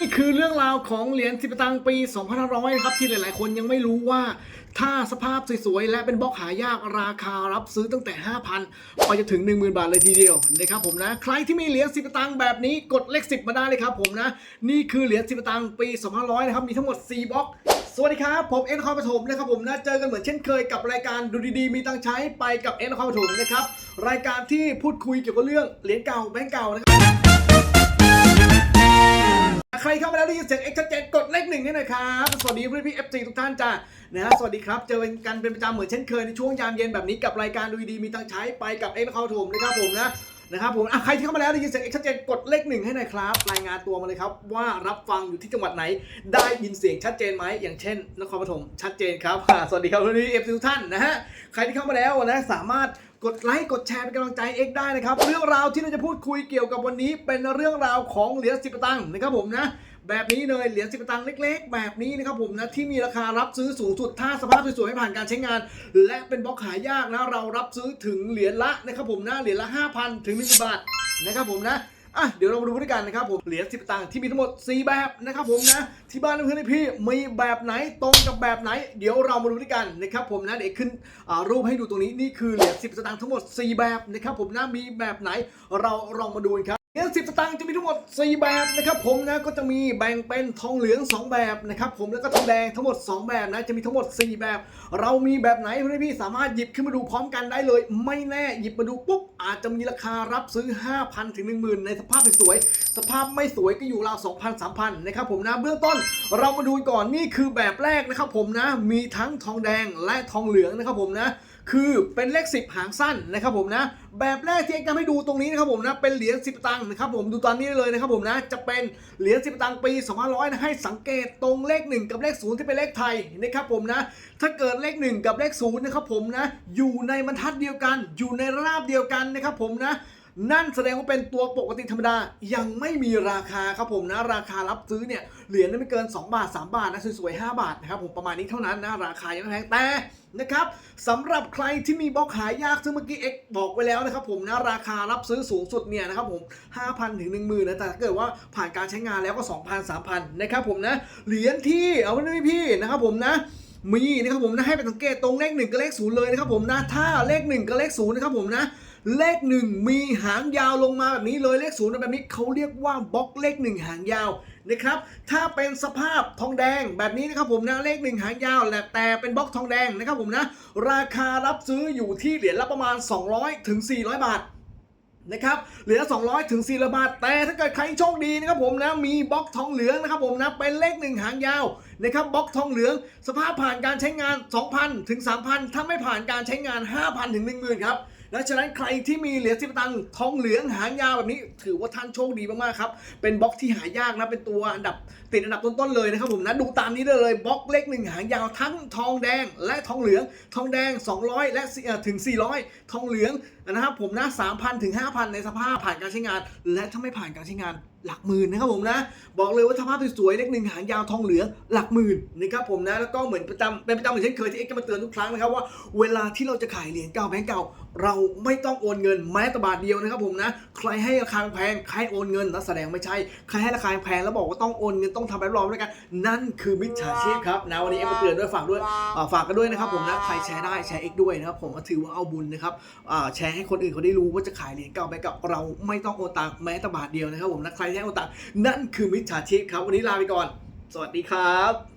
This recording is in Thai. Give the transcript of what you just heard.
นี่คือเรื่องราวของเหรียญสิบตังปี2500ครับที่หลายๆ คนยังไม่รู้ว่า ถ้าสภาพสวยๆ และเป็นบล็อกหายากราคารับซื้อตั้งแต่ 5,000 ไปจนถึง 10,000 บาทเลยทีเดียวนะครับผมนะ ใครที่มีเหรียญสิบตังแบบนี้กดเลข 10 มาได้เลยครับผมนะ นี่คือเหรียญสิบตังปี2500นะครับมีทั้งหมด 4บล็อกสวัสดีครับ ผมเอ็นคอปฐมนะครับผมนะเจอกันเหมือนเช่นเคยกับรายการดูดีๆ มีตังใช้ไปกับเอ็นคอปฐมนะครับรายการที่พูดคุยเกี่ยวกับเรื่องเหรียญเก่าแบงก์เก่านะครับ เข้ามาแล้วได้ยินเสียงเอ็กซ์เจนกดเลขหนึ่งให้น่อยครับสวัสดีพี่พี่เอฟซีทุกท่านจ้านะฮะสวัสดีครับ เจอกันเป็นประจำเหมือนเช่นเคยในช่วงยามเย็นแบบนี้กับรายการดูดีมีตังใช้ไปกับเอ็กซ์เขาถมนะครับผมนะนะครับผมอะใครที่เข้ามาแล้วได้ยินเสียงเอ็กซ์เจนกดเลขหนึ่งให้หน่อยครับ รายงานตัวมาเลยครับ ว่ารับฟังอยู่ที่จังหวัดไหน ได้ยินเสียงชัดเจนไหมอย่างเช่น นครปฐมชัดเจนครับสวัสดีครับพี่เอฟซีทุกท่านนะฮะใครที่เข้ามาแล้วนะสามารถ กดไลค์กดแชร์เป็นกำลังใจเอ็กได้นะครับ เรื่องราวที่เราจะพูดคุยเกี่ยวกับวันนี้ เป็นเรื่องราวของเหรียญสิบตังค์นะครับผมนะแบบนี้เลยเหรียญสิบตังค์เล็ก ๆ แบบนี้นะครับผมนะที่มีราคารับซื้อสูงสุดถ้าสภาพสวยๆให้ผ่านการใช้งาน และเป็นบล็อกหายากนะเรารับซื้อถึงเหรียญละนะครับผมนะเหรียญละ 5,000 ถึง1บาทนะครับผมนะ อะเดี๋ยวเรามาดูด้วยกันนะครับผมเหรียญสิบตังค์ที่มีทั้งหมด 4 แบบนะครับผมนะที่บ้านเพื่อนพี่มีแบบไหนตรงกับแบบไหน เดี๋ยวเรามาดูด้วยกันนะครับผมนะเดี๋ยวขึ้นรูปให้ดูตรงนี้นี่คือเหรียญสิบสตางค์ทั้งหมด 4 แบบนะครับผมนะมีแบบไหนเราลองมาดูกันครับ เหรียสิบสตางค์จะมีทั้งหมด 4 แบบนะครับผมนะก็จะมีแบ่งเป็นทองเหลือง 2 แบบนะครับผมแล้วก็ทองแดงทั้งหมด 2 แบบนะจะมีทั้งหมด 4 แบบ เรามีแบบไหนเพื่อนพี่สามารถหยิบขึ้นมาดูพร้อมกันได้เลย ไม่แน่หยิบมาดูปุ๊บอาจจะมีราคารับซื้อ 5,000 ถึง 10,000 ในสภาพสวยๆสภาพไม่สวยก็อยู่ราว2,000 3,000นะครับผมนะเบื้องต้นเรามาดูก่อนนี่คือแบบแรกนะครับผมนะมีทั้งทองแดงและทองเหลืองนะครับผมนะ คือเป็นเลข 10 หางสั้นนะครับผมนะ แบบแรกที่เอ็กซ์จะให้ดูตรงนี้นะครับผมนะ เป็นเหรียญ10 ตังค์นะครับผมดูตอนนี้ได้เลยนะครับผมนะ จะเป็นเหรียญ10 ตังค์ปี2500นะให้สังเกตตรงเลข 1 กับเลข 0 ที่เป็นเลขไทยนะครับผมนะ ถ้าเกิดเลข 1 กับเลข0นะครับผมนะ อยู่ในบรรทัดเดียวกัน อยู่ในราบเดียวกันนะครับผมนะ นั่นแสดงว่าเป็นตัวปกติธรรมดายังไม่มีราคาครับผมนะ ราคารับซื้อเนี่ยเหรียญไม่เกิน 2 บาท 3 บาทนะสวยๆ5บาทนะครับผมประมาณนี้เท่านั้นนะราคายังไม่แพงแต่นะครับสำหรับใครที่มีบล็อกหายากซึ่งเมื่อกี้เอ็กบอกไว้แล้วนะครับผมนะราคารับซื้อสูงสุดเนี่ยนะครับผม 5,000 ถึง 10,000นะแต่ถ้าเกิดว่าผ่านการใช้งานแล้วก็ 2,000 3,000 นะครับผมนะเหรียญที่เอาไว้ด้วยพี่นะครับผมนะมีนะครับผมนะให้ไปสังเกตตรงเลขหนึ่งกับเลขศูนย์เลยนะครับผมนะถ้าเลขหนึ่งกับเลขศูนย์นะครับผมนะ เลขหนึ่งมีหางยาวลงมาแบบนี้เลยเลขศูนย์แบบนี้เขาเรียกว่าบล็อกเลขหนึ่งหางยาวนะครับ ถ้าเป็นสภาพทองแดงแบบนี้นะครับผมนะเลขหนึ่งหางยาวแหละแต่เป็นบล็อกทองแดงนะครับผมนะราคารับซื้ออยู่ที่เหรียญละประมาณ 200ถึง400 บาทนะครับเหลือ 200 ถึง4บาท แต่ถ้าเกิดใครโชคดีนะครับผมนะ มีบล็อกทองเหลืองนะครับผมนะ เป็นเลขหนึ่งหางยาวนะครับบล็อกทองเหลือง สภาพผ่านการใช้งาน 2,000 ถึง 3,000 ถ้าไม่ผ่านการใช้งาน 5,000 ถึง 10,000 ครับ และฉะนั้นใครที่มีเหรียญสิบตังค์ทองเหลืองหางยาวแบบนี้ ถือว่าท่านโชคดีมากๆครับ เป็นบล็อกที่หายากนะ เป็นตัวอันดับติดอันดับต้นๆเลยนะครับผมนะดูตามนี้ได้เลยบล็อกเลขหนึ่งหางยาวทั้งทองแดงและทองเหลือง ทองแดง 200 และถึง 400 ทองเหลืองนะครับผมนะ3,000ถึง5,000 ในสภาพผ่านการใช้งาน และถ้าไม่ผ่านการใช้งานหลักหมื่นนะครับผมนะ บอกเลยว่าสภาพสวยๆเลขหนึ่งหางยาวทองเหลืองหลักหมื่นนะครับผมนะแล้วก็เหมือนประจำเป็นประจำเหมือนเช่นเคยที่เอ็กซ์จะมาเตือนทุกครั้งนะครับว่าเวลาที่เราจะขายเหรียญเก่าแบงก์เก่าเราไม่ต้องโอนเงินแม้แต่บาทเดียวนะครับผมนะ ใครให้ราคาแพงใครโอนเงินนั่นแสดงไม่ใช่ ใครให้ราคาแพงแล้วบอกว่าต้องโอนเงินต้องทำแบบรอมด้วยกัน นั่นคือมิจฉาชีพครับนะวันนี้เอ็มเตือนด้วยฝากด้วยฝากกันด้วยนะครับผมนะใครแชร์ได้แชร์เอ็กซ์ด้วยนะครับผมถือว่าเอาบุญนะครับแชร์ให้คนอื่นเขาได้รู้ว่าจะขายเหรียญเก่าแบงก์เก่าเราไม่ต้องโอนตังแม้แต่บาทเดียวนะครับผมนะใครให้โอนตังนั่นคือมิจฉาชีพครับ วันนี้ลาไปก่อน สวัสดีครับ